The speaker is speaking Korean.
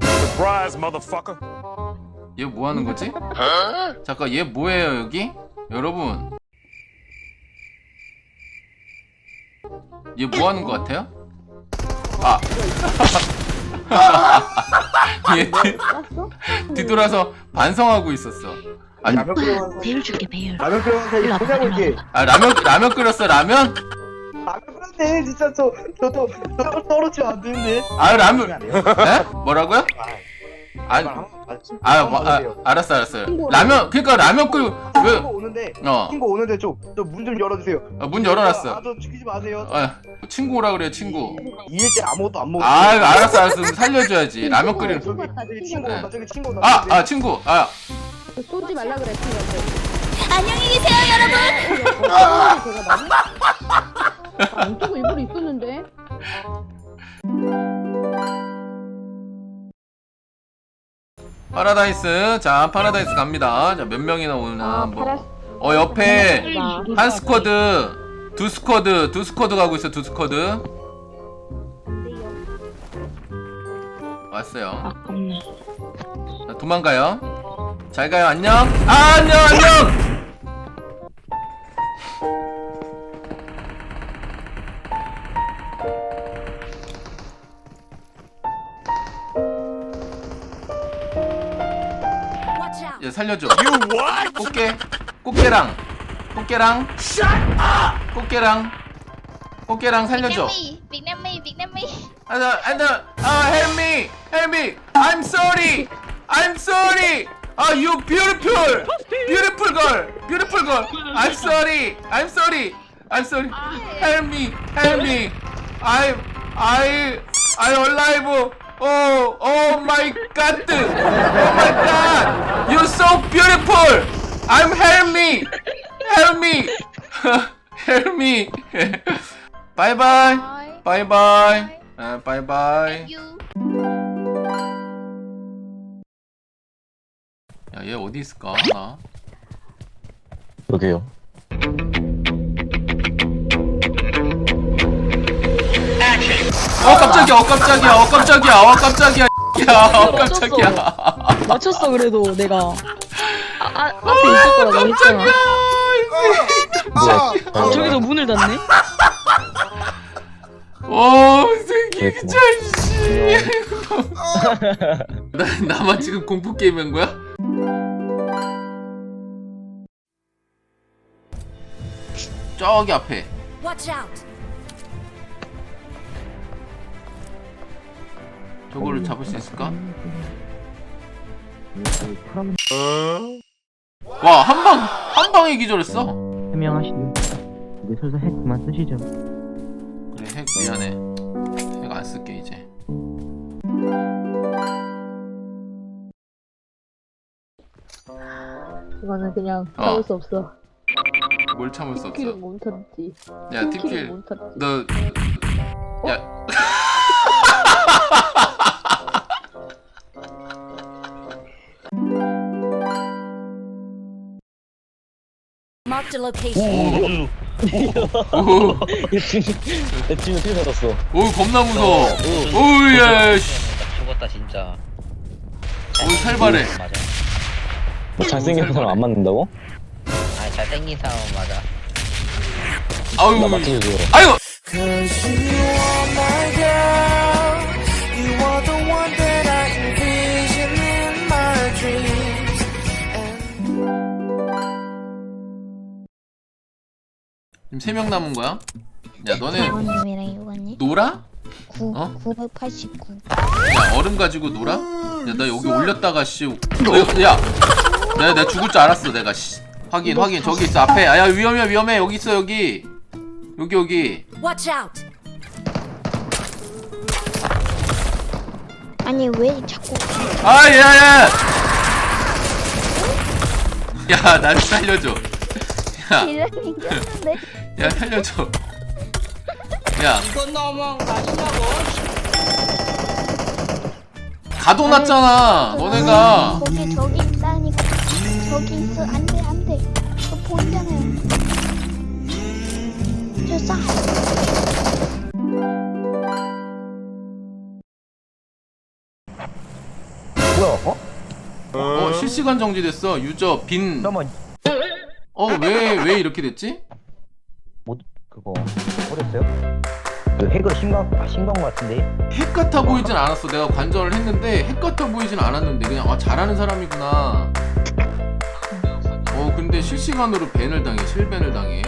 Surprise, motherfucker. 얘 뭐 하는 거지? 잠깐 얘 뭐예요 여기? 여러분 얘 뭐 하는 거 같아요? 아. 얘 뒤, 뒤돌아서 반성하고 있었어. 아니, 라면 끓여서 배율 줄게 배율 라면 이거 보자고 이게 아 라면 라면 끓였어 라면? 라면 끓였네 진짜 저저또 떨어지면 안 되는데 아 라면 에? 뭐라고요? 아니 아, 뭐, 아 알았어 알았어요. 라면 그러니까 라면 끓 친구 왜? 오는데 어, 친구 오는데 좀문 좀 열어주세요 어, 문 열어놨어. 아저 죽이지 마세요 어, 친구 오라 그래 친구. 이일째 아무것도 안 먹고 아 알았어 알았어 살려줘야지 라면 끓이는. 저기 저기 친구 네. 온다 저기 친구 온다 아 아 친구 아 쏘지 말라 그래 친구한테. 안녕히 계세요 여러분 어, 제가 나는 안 쏘고 일부러 있었는데. 파라다이스. 자 파라다이스 갑니다. 자 몇 명이나 오나 한번. 파라- 어 옆에 아, 한 스쿼드 두 스쿼드 두 스쿼드 가고 있어 두 스쿼드. 왔어요. 아깝네. 자, 도망가요. 잘 가요. 안녕. 아 안녕 안녕 얘 살려줘 You what? 꽃게 꽃게랑 꽃게랑 꽃게랑 꽃게랑 살려줘 Nam mi 안돼 안돼 아 help me help me I'm sorry I'm sorry 아 you beautiful beautiful girl beautiful girl I'm sorry I'm sorry I'm sorry help me help me I I I alive oh oh my god oh my god you're so beautiful I'm help me help me help me bye bye bye bye 아, bye bye you 야, 얘 어디 있을까? 하나. 여기요. 어, 깜짝이야, 어, 깜짝이야, 어, 깜짝이야, 어, 깜짝이야. 야, 어, 깜짝이야. 맞췄어 그래도 내가 아, 아 앞에 있을 거라고 했잖아 뭐야? 아, 저기서 문을 닫네 어, 새끼, 그랬구나. 진짜, 씨. 나, 나만 지금 공포 게임 한 거야? 저기 앞에. Watch out 저거를 잡을 수 있을까? 와, 한 방, 한 방에 기절했어? 해명하시죠. 이제 슬슬 핵 그만 쓰시죠. 그래, 핵 미안해. 핵 안 쓸게, 이제. 이거는 그냥 어. 참을 수 없어. 뭘 참을 수 키를 없어. 못 참지. 야, 키를 팀킬. 못. 너 야. Marked a location 오, 내 팀이 어떻게 살았어? 오 겁나 무서워. 오야, 씨. 죽었다 진짜. 오 살발해. 맞아. 뭐 잘생긴 사람 안 맞는다고? 아니 잘생긴 사람 맞아. 나 아유, 맞춰줘. 아유. 지금 세 명 남은 거야? 야, 너네 놀아? 9 어? 989 야, 얼음 가지고 놀아? 야, 나 여기 올렸다가 씨. 너, 여- 야, 내가 내가 죽을 줄 알았어, 내가 씨. 확인, 확인. 저기 있어 앞에. 아, 야, 위험해, 위험해. 여기 있어, 여기. 여기, 여기. Watch out 아니 왜 자꾸 아, 야, 야. 야, 날 살려줘. 야, 이러니 꼈는데 야 살려줘. 야. 이건 너무 맛있다고? 가둬놨잖아 너네가. 거기 저기 있다니까. 저기 있어. 안돼 안돼. 저 보이잖아요. 저싸 어? 어 실시간 정지됐어. 유저 빈. 잠깐만. 어왜 왜 이렇게 됐지? 못 그거 버렸어요? 그 핵을 신각 아, 거 같은데? 핵 같아 보이진 않았어. 내가 관전을 했는데 핵 같아 보이진 않았는데 그냥 아 잘하는 사람이구나. 어 근데 실시간으로 밴을 당해 실밴을 당해